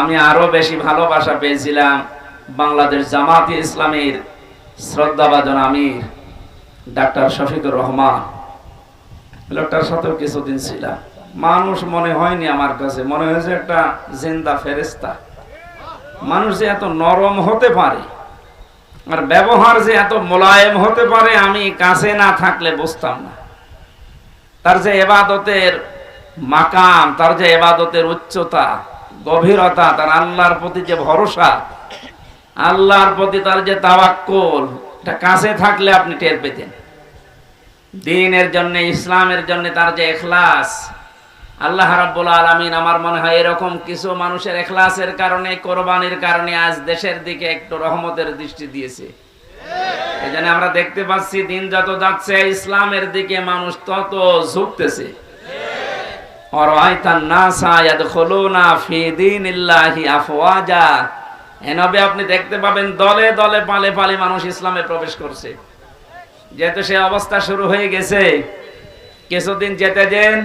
আমি আরও বেশি ভালোবাসা পেয়েছিলাম বাংলাদেশ জামাতি ইসলামের শ্রদ্ধাভাজন আমির, ডাক্তার শফিকুর রহমান। লোকটার সাথেও কিছুদিন ছিলাম। মানুষ মনে হয়নি আমার কাছে, মনে হয়েছে একটা জিন্দা ফেরেস্তা মানুষ যে এত নরম হতে পারে, আর ব্যবহার যে এত মোলায়েম হতে পারে, আমি কাছে না থাকলে বুঝতাম না। তার যে এবাদতের মাকাম, তার যে এবাদতের উচ্চতা গভীরতা, তার আল্লাহর প্রতি যে ভরসা, আল্লাহর প্রতি তার যে তাওয়াক্কুল, এটা কাছে থাকলে আপনি টের পেতেন। দিনের জন্য, ইসলামের জন্য তার যে এখলাস, আল্লাহ রাব্বুল আলামিন আমার মনে হয় এরকম কিছু মানুষের এখলাসের কারণে, কোরবানির কারণে আজ দেশের দিকে একটু রহমতের দৃষ্টি দিয়েছে। এই আমরা দেখতে পাচ্ছি, দিন যত যাচ্ছে, ইসলামের দিকে মানুষ তত ঝুঁকতেছে। আপনি দেখতে পাবেন দলে দলে পালে পালে মানুষ ইসলামে প্রবেশ করছে। যেহেতু সে অবস্থা শুরু হয়ে গেছে, কিছুদিন যেতে দেন,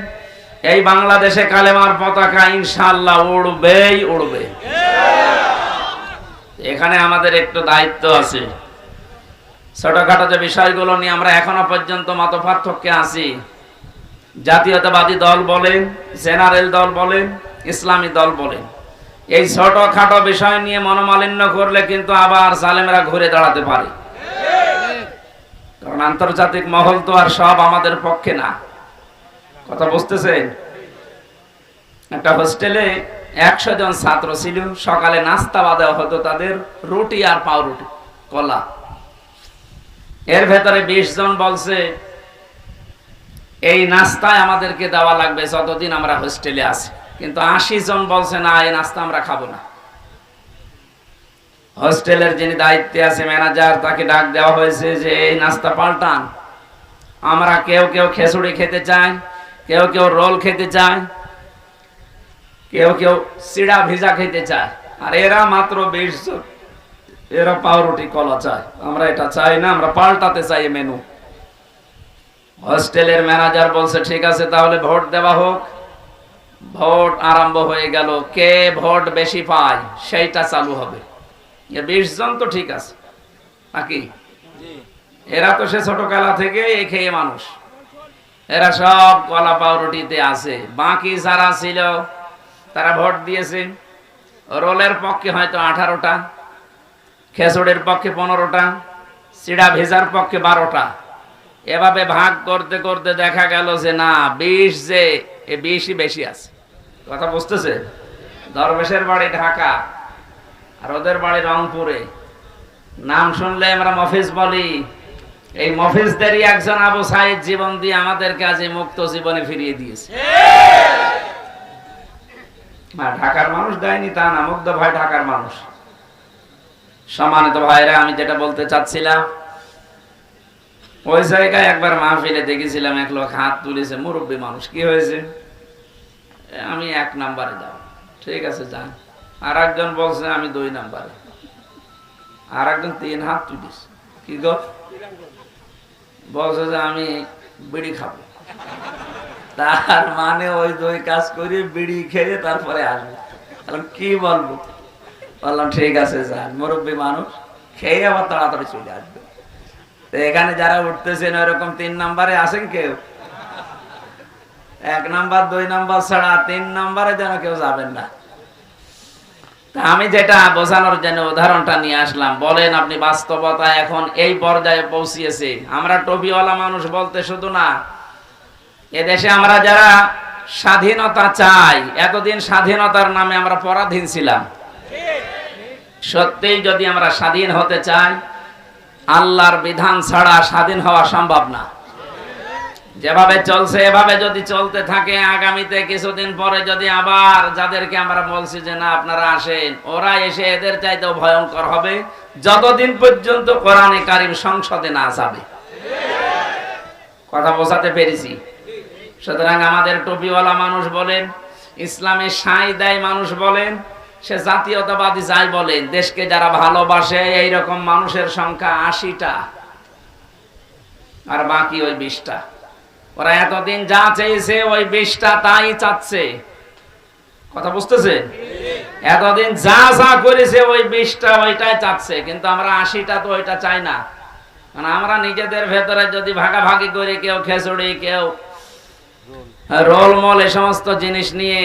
এই বাংলাদেশে কালেমার পতাকা ইনশাআল্লাহ উড়বেই উড়বে। এখানে আমাদের একটু দায়িত্ব আছে। ছোটখাটো যে বিষয়গুলো নিয়ে আমরা এখনও পর্যন্ত মত পার্থক্যে আছি জাতীয়তাবাদী দল বলেন, জেনারেল দল বলেন, ইসলামী দল বলেন। এই ছোটখাটো বিষয় নিয়ে মনোমালিন্য করলে কিন্তু আবার জালেমেরা ঘুরে দাঁড়াতে পারে। কারণ আন্তর্জাতিক মহল তো আর সব আমাদের পক্ষে না। কথা বুঝতেছেন? একটা হোস্টেলে একশো জন ছাত্র ছিল, সকালে নাস্তা বাদেওয়া হতো তাদের, রুটি আর পাউরুটি, কলা। এর ভেতরে বিশ জন বলছে এই নাস্তায় আমাদেরকে দেওয়া লাগবে যতদিন আমরা হোস্টেলে আছি। কিন্তু আশি জন বলছে, না, এই নাস্তা আমরা খাব না। হোস্টেলের যিনি দায়িত্বে আছে, ম্যানেজার, তাকে ডাক দেওয়া হয়েছে যে, এই নাস্তা পাল্টান। আমরা কেউ কেউ খেসুড়ি খেতে চাই, কেউ কেউ রোল খেতে চায় কেউ কেউ সিড়া ভিজা খেতে চায়। আর এরা মাত্র বিশ জন। এরা পাউরুটি কলা চায়। আমরা এটা চাই না, আমরা পাল্টাতে চাই মেনু হোস্টেলের ম্যানেজার বলছে, ঠিক আছে, তাহলে ভোট দেওয়া হোক। ভোট আরম্ভ হয়ে গেল। কে ভোট বেশি পায়, সেইটা চালু হবে। বিশ জন তো ঠিক আছে, নাকি? এরা তো সে ছোটবেলা থেকে এই খেয়ে মানুষ। এরা সব কলা পাউরুটিতে আছে। বাকি যারা ছিল, তারা ভোট দিয়েছে। রোলের পক্ষে হয়তো আঠারোটা, খেসুড়ের পক্ষে পনেরোটা, চিড়া ভেজার পক্ষে বারোটা। এভাবে ভাগ করতে করতে দেখা গেল যে না, বিষ যে, এ বিষই বেশি আছে। কথা বুঝতেছে? দরবেশের বাড়ি ঢাকা, আর ওদের বাড়ি রংপুরে। নাম শুনলে আমরা মফিজ বলি, এই মফিজদেরই একজন আবু সাইদ জীবন দিয়ে আমাদের কাজে মুক্ত জীবনে ফিরিয়ে দিয়েছে। ঢাকার মানুষ দেয়নি তা না, মুগ্ধ ভাই ঢাকার মানুষ। সম্মানিত ভাইরা, আমি যেটা বলতে চাচ্ছিলাম ওই জায়গায় একবার মাহফিলে দেখেছিলাম, এক লোক হাত তুলেছে, মুরব্বী মানুষ, কি হয়েছে? আমি এক নাম্বারে যাব। ঠিক আছে, যান। আর একজন বলছে, আমি দুই নাম্বারে। আর একজন তিন হাত তুলিস কি গো? বলছে যে, আমি বিড়ি খাব। তার মানে ওই দুই কাজ করে বিড়ি খেয়ে তারপরে আসব। এখন কি বলব? বললাম, ঠিক আছে, যান। মুরব্বী মানুষ, খেয়ে আবার তাড়াতাড়ি চলে আসবে। এখানে যারা উঠতেছেন ওইরকম তিন নাম্বারে আসেন কেউ? এক নাম্বার, দুই নাম্বার ছাড়া তিন নাম্বারে যেন কেউ যাবেন না। আমি যেটা বোঝানোর জন্য উদাহরণটা নিয়ে আসলাম। বলেন আপনি বাস্তবতা এখন এই পর্যায়ে পৌঁছিয়েছে। আমরা টপিওয়ালা মানুষ বলতে শুধু না, এদেশে আমরা যারা স্বাধীনতা চাই, এতদিন স্বাধীনতার নামে আমরা পরাধীন ছিলাম। সত্যিই যদি আমরা স্বাধীন হতে চাই আল্লাহর বিধান ছাড়া স্বাধীন হওয়া সম্ভব না। যেভাবে চলছে, এভাবে যদি চলতে থাকে, আগামীতে কিছুদিন পরে যদি আবার যাদেরকে আমরা বলছি যে না, আপনারা আসেন, ওরা এসে এদের চাইতেও ভয়ঙ্কর হবে, যতদিন পর্যন্ত কোরআনে কারিম সংসদে না যাবে। কথা বোঝাতে পেরেছি। সুতরাং আমাদের টুপিওয়ালা মানুষ বলেন, ইসলামে সাই দেয় মানুষ বলেন সে জাতীয়তাবাদী যাই বলেন, দেশকে যারা ভালোবাসে, এইরকম মানুষের সংখ্যা আশিটা। আর বাকি ওই বিশটা। ওরা এতদিন যা চেয়েছে, ওই বিশটা তাই চাচ্ছে। কথা বুঝতেছে? এতদিন যা যা করেছে, ওই বিশটা ওইটাই চাচ্ছে। কিন্তু আমরা আশিটা তো ওইটা চাই না। মানে আমরা নিজেদের ভেতরে যদি ভাগাভাগি করি, কেউ খেচুড়ি, কেউ রোল মল এই সমস্ত জিনিস নিয়ে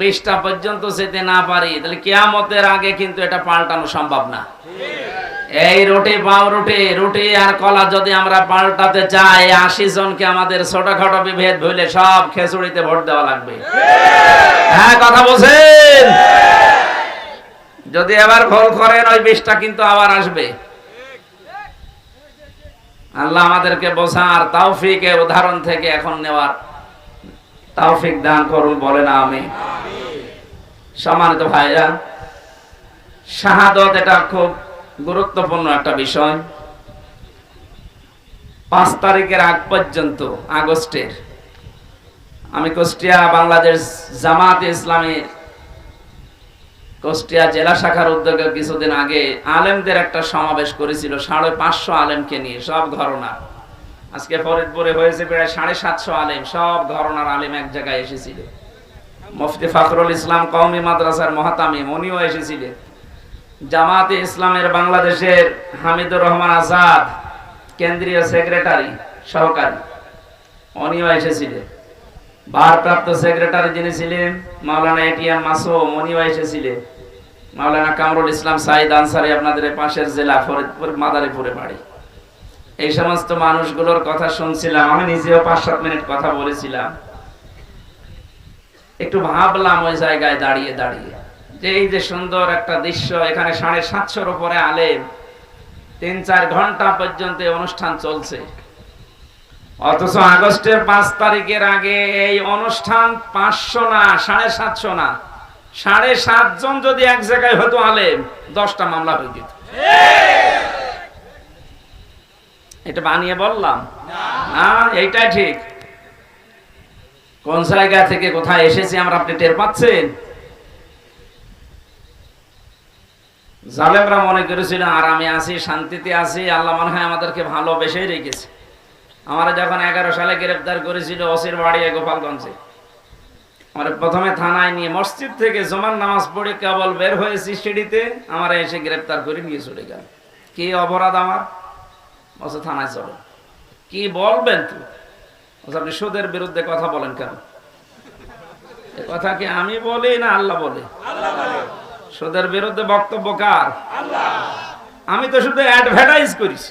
বিশটা পর্যন্ত যেতে না পারি, তাহলে কেয়ামতের আগে কিন্তু এটা পাল্টানো সম্ভব না। এই রুটি, পাও রুটি রুটি আর কলা যদি আমরা পাল্টাতে চাই, আশি জনকে আমাদের ছোটখাটো বিভেদ ভুলে সব খেচুড়িতে ভোট দেওয়া লাগবে। হ্যাঁ কথা বলছেন? যদি এবার ভুল করেন, ওই বিষটা কিন্তু আবার আসবে। আল্লাহ আমাদেরকে বোঝার তাওফিকে উদাহরণ থেকে এখন নেওয়ার। তাওফিক দান করুন বলে না আমি সম্মানিত ভাইরা, শাহাদত এটা খুব গুরুত্বপূর্ণ একটা বিষয়। পাঁচ তারিখের আগ পর্যন্ত, আগস্টের, আমি কুষ্টিয়া বাংলাদেশ জামাত ইসলামের কুষ্টিয়া জেলা শাখার উদ্যোগে কিছুদিন আগে আলেমদের একটা সমাবেশ করেছিল, সাড়ে পাঁচশো আলেমকে নিয়ে, সব ঘরনা। আজকে ফরিদপুরে হয়েছে প্রায় সাড়ে সাতশো আলেম, সব ঘরনার আলেম এক জায়গায় এসেছিল মুফতি ফখরুল ইসলাম কওমি মাদ্রাসার মহাতামিম, উনিও এসেছিলেন। জামাতে ইসলামের বাংলাদেশের হামিদুর রহমান আজাদ, কেন্দ্রীয় সেক্রেটারি, সহকারী, উনিও এসেছিলেন। ভারপ্রাপ্ত সেক্রেটারি যিনি ছিলেন, মাওলানা এটিএম মাসুম, উনিও এসেছিলেন। মাওলানা কামরুল ইসলাম সাইদ আনসারি আপনাদের পাশের জেলা, ফরিদপুর, মাদারীপুরে বাড়ি। এই সমস্ত মানুষগুলোর কথা শুনছিলাম, আমি নিজেও পাঁচ সাত মিনিট কথা বলেছিলাম। একটু ভাবলাম ওই জায়গায় দাঁড়িয়ে দাঁড়িয়ে। যে এই যে সুন্দর একটা দৃশ্য, এখানে সাড়ে সাতশোর উপরে আলেম, তিন চার ঘণ্টা পর্যন্ত অনুষ্ঠান চলছে। অথচ আগস্টের পাঁচ তারিখের আগে এই অনুষ্ঠান পাঁচশো না, সাড়ে সাতশো না। সাড়ে সাতজন যদি এক জায়গায় হতো আলেম, দশটা মামলা হয়ে যেত। এটা বানিয়ে বললাম? না, এইটাই ঠিক। কোন জায়গা থেকে কোথায় এসেছি আমরা আপনি টের পাচ্ছেন? জালেমরা মনে করেছিল, আর আমি আছি, শান্তিতে আছি, আল্লাহ মনে হয় আমাদেরকে ভালোবেসেই রেখেছে। আমরা যখন এগারো সালে গ্রেফতার করেছিল ওসির বাড়ি গোপালগঞ্জে, আমার প্রথমে থানায় নিয়ে মসজিদ থেকে জমান নামাজ পড়ে কেবল বের হয়েছি সিঁড়িতে, আমার এসে গ্রেফতার করে নিয়ে চলে গেল কি অপরাধ আমার? বলছে থানায় চলো কি বলবেন বলছে, আপনি সুদের বিরুদ্ধে কথা বলেন কেন? কথা কি আমি বলি না আল্লাহ বলে? সুদের বিরুদ্ধে বক্তব্য কার? আমি তো শুধু অ্যাডভার্টাইজ করিস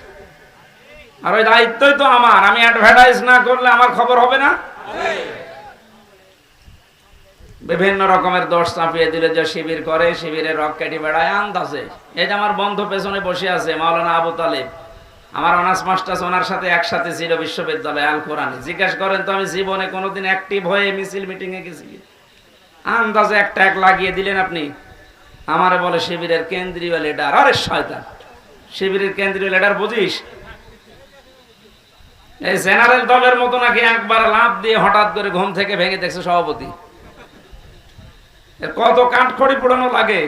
আর ওই দায়িত্বই তো আমার। আমি অ্যাডভার্টাইজ না করলে আমার খবর হবে না? বিভিন্ন রকমের দোষ চাপিয়ে দিলে যে শিবির করে শিবিরের রক কেটে বেড়ায় আন্দাজে। এই যে আমার বন্ধু পেছনে বসে আছে মাওলানা আবু তালেব। আমার অনার্স মাস্টার্স ওনার সাথে একসাথে ছিল বিশ্ববিদ্যালয়ে আল কোরআনে। জিজ্ঞাসা করেন, তো আমি জীবনে কোনোদিন অ্যাক্টিভ হয়ে মিছিল মিটিং এ গেছি আন্দাজে একটা এক লাগিয়ে দিলেন আপনি। আমারে বলে, শিবিরের কেন্দ্রীয় লিডার আরে শয়তান! শিবিরের কেন্দ্রীয় লিডার বুঝিস? এই জেনারেল দলের মতো নাকি একবার লাভ দিয়ে হঠাৎ করে ঘুম থেকে ভেঙে দেখছে সভাপতি। কত কাঠ খড়ি পোড়ানো লাগে?